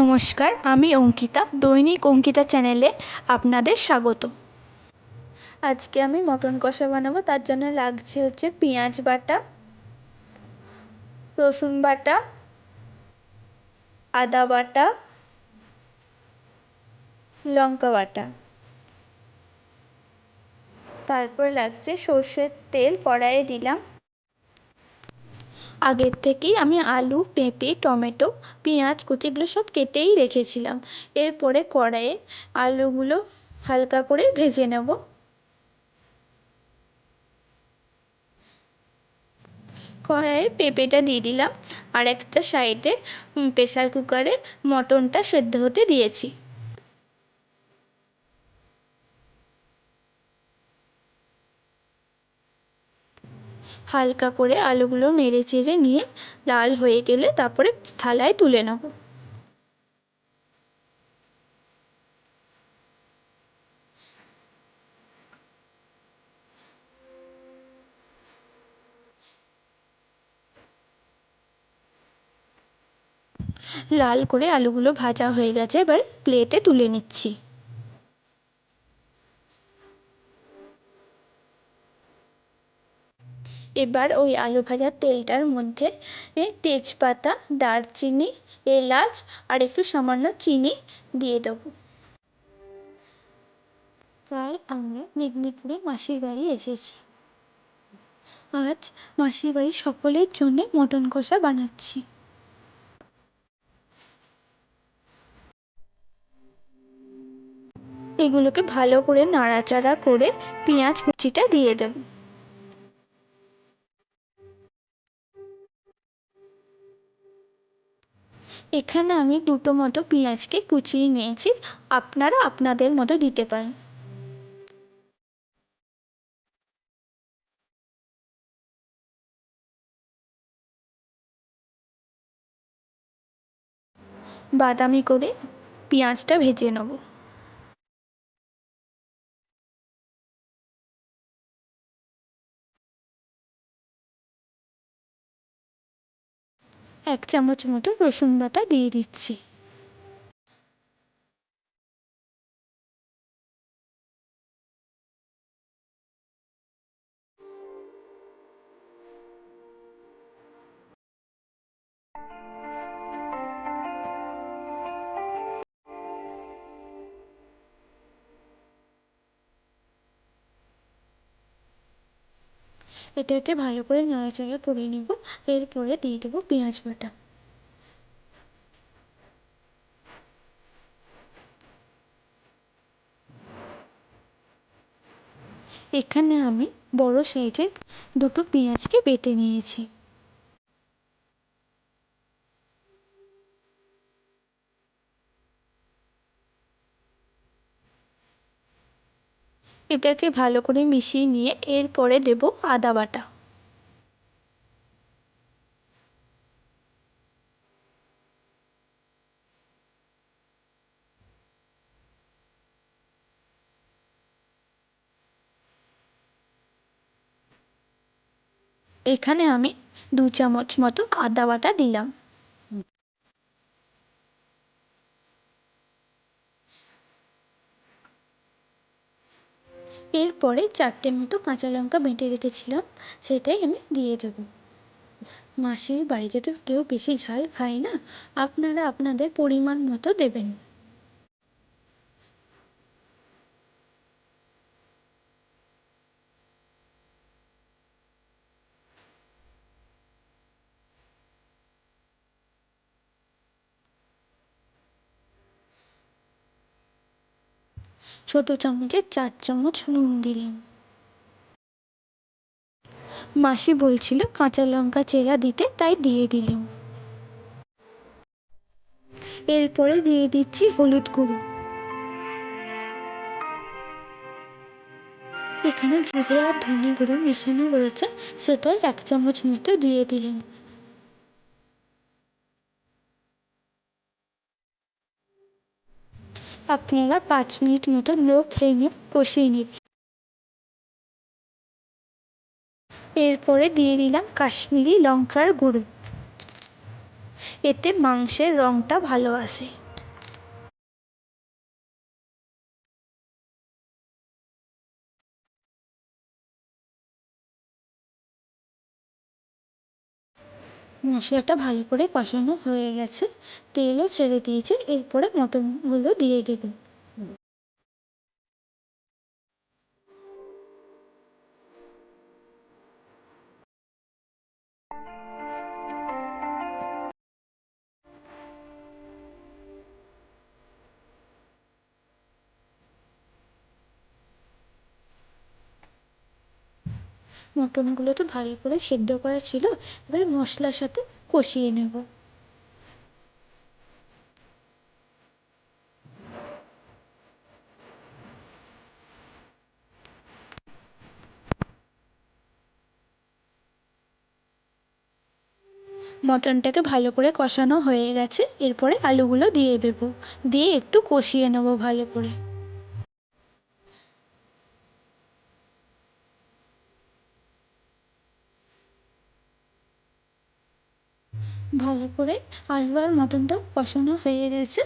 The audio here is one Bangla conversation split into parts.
নমস্কার, আমি অঙ্কিতা, দৈনিক অঙ্কিতা চ্যানেলে আপনাদের স্বাগত। আজকে আমি মটন কষা বানাবো, তার জন্য লাগছে হচ্ছে পেঁয়াজ বাটা, রসুন বাটা, আদা বাটা, লঙ্কা বাটা। তারপর লাগছে সর্ষের তেল, কড়াইয়ে দিলাম। আগের থেকেই আমি আলু, পেঁপে, টমেটো, পেঁয়াজ কুচি এগুলো সব কেটেই রেখেছিলাম। এরপরে কড়াইয়ে আলুগুলো হালকা করে ভেজে নেব। কড়াইয়ে পেঁপেটা দিয়ে দিলাম আর একটা সাইডে প্রেসার কুকারে মটনটা সেদ্ধ হতে দিয়েছি। হালকা করে আলুগুলো নেড়ে চেড়ে নিয়ে লাল হয়ে গেলে তারপরে থালায় তুলে নেব। লাল করে আলুগুলো ভাজা হয়ে গেছে, এবার প্লেটে তুলে নিচ্ছি। এবার ওই আলু ভাজার তেলটার মধ্যে তেজপাতা, দারচিনি, এলাচ আর একটু সামান্য চিনি দিয়ে দেবো। তাই আমি মেদিনীপুরে মাসির বাড়ি এসেছি। আজ মাসির বাড়ির সকলের জন্যে মটন কষা বানাচ্ছি। এগুলোকে ভালো করে নাড়াচাড়া করে পেঁয়াজ কুচিটা দিয়ে দেবো। এখানে আমি দুটো মতো পেঁয়াজকে কুচিয়ে নিয়েছি। আপনারা আপনাদের মতো দিতে পারেন। বাদামি করে পেঁয়াজটা ভেজে নেব। এক চামচ মতো রসুন বাটা দিয়ে দিচ্ছি। এটাকে ভালো করে নাড়াচাড়া করে নেব। এরপরে দিয়ে দেবো পেঁয়াজ বাটা। এখানে আমি বড় সাইজের দুটো পেঁয়াজকে বেটে নিয়েছি। এটাকে ভালো করে মিশিয়ে নিয়ে এরপরে দেব আদা বাটা। এখানে আমি দু চামচ মতো আদা বাটা দিলাম। এরপরে চারটে মতো কাঁচা লঙ্কা বেটে রেখেছিলাম, সেটাই আমি দিয়ে দেবো। মাসির বাড়িতে তো কেউ বেশি ঝাল খায় না, আপনারা আপনাদের পরিমাণ মতো দেবেন। ছোট চামচের চার চামচ নুন দিলেন মাসি বলছিল, কাঁচা লঙ্কা চেরা দিতে, তাই দিয়ে দিলাম। এরপরে দিয়ে দিচ্ছি হলুদ গুঁড়ো। এখানে জিরে আর ধনে গুঁড়ো মেশানো রয়েছে, সেটাই এক চামচ মতো দিয়ে দিলাম। আপনারা পাঁচ মিনিট মতো লো ফ্লেমে কষিয়ে নিন। এরপরে দিয়ে দিলাম কাশ্মীরি লঙ্কার গুঁড়ো। এতে মাংসের রঙটা ভালো আসে। মশলাটা ভালো করে কষানো হয়ে গেছে। তেলও ছেড়ে দিয়েছে। এরপরে মটনগুলো দিয়ে দেবো। মটনগুলো তো ভালো করে সেদ্ধ করা ছিল, এবার মশলার সাথে কষিয়ে নেব। মটনটাকে ভালো করে কষানো হয়ে গেছে, এরপরে আলুগুলো দিয়ে দেবো। দিয়ে একটু কষিয়ে নেব ভালো করে। ভালো করে আলু আর মটনটা কষানো হয়ে গেছে।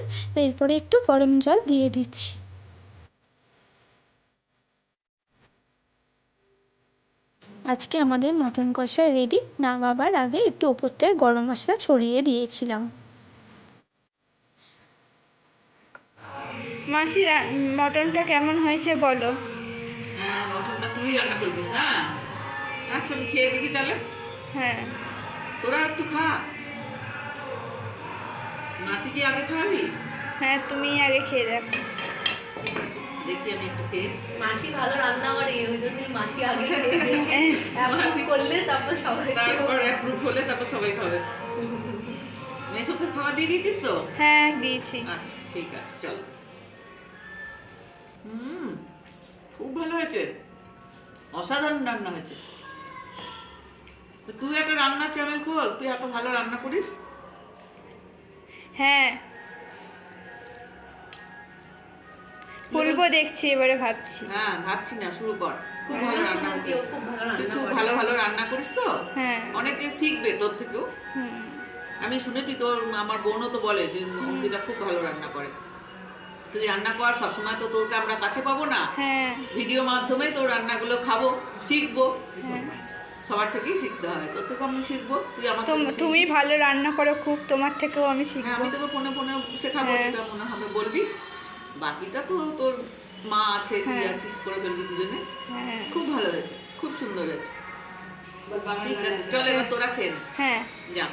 এরপরে একটু গরম জল দিয়ে দিচ্ছি। আজকে আমাদের মটন কষা রেডি নামাবার আগে একটু ওপর থেকে গরম মশলা ছড়িয়ে দিয়েছিলাম। মাসি মটনটা কেমন হয়েছে বলো? হ্যাঁ তুই রান্না করেছিস না? আচ্ছা আমি খেয়ে দেখি তাহলে। হ্যাঁ। তোরা একটু খা। মাসি কি আগে খাওয়াবি হ্যাঁ তুমি আগে খেয়ে দেখো। ঠিক আছে দেখি আমি একটু খেয়ে। মাসি ভালো রান্না করে ওই জন্যই মাসি আগে খেয়ে দেখে করলে তারপর সবাই তারপর অ্যাপ্রুভ হলে তারপর সবাই খাবে। মেসোকে খাওয়া দিয়ে দিয়েছিস তো? হ্যাঁ দিয়েছি। আচ্ছা ঠিক আছে চল। হুম খুব ভালো হয়েছে। অসাধারণ রান্না হয়েছে। তো তুই একটা রান্নার চ্যানেল খোল তুই এত ভালো রান্না করিস। হ্যাঁ। খুলবো দেখছি এবারে ভাবছি। হ্যাঁ ভাবছি না শুরু কর। খুব ভালো রান্না শুনেছি খুব ভালো তুই রান্না খুব ভালো ভালো রান্না করিস তো? হ্যাঁ। অনেকে শিখবে তোর থেকেও। আমি শুনেছি তোর আমার বোনও তো বলে যে অঙ্কিতা খুব ভালো রান্না করে। তুই রান্না কর সবসময় তো তোকে আমরা কাছে পাবো না। হ্যাঁ। ভিডিও মাধ্যমে তোর রান্নাগুলো খাব শিখব। হ্যাঁ। সবার থেকেই শিখতে হয়। তোর থেকে আমি শিখব তুই আমার তোম- ভালো রান্না করো খুব তোমার থেকেও আমি হ্যাঁ শিখব। আমি তোকে ফোনে ফোনে শেখাবো এটা যেটা মনে হবে বলবি। বাকিটা তো তোর মা আছে তুই হ্যাঁ। আছিস করে ফেলবি দুজনে। হ্যাঁ। খুব ভালো হয়েছে খুব সুন্দর হয়েছে। ঠিক আছে চলে এবার তোরা খেয়ে নে। হ্যাঁ। যা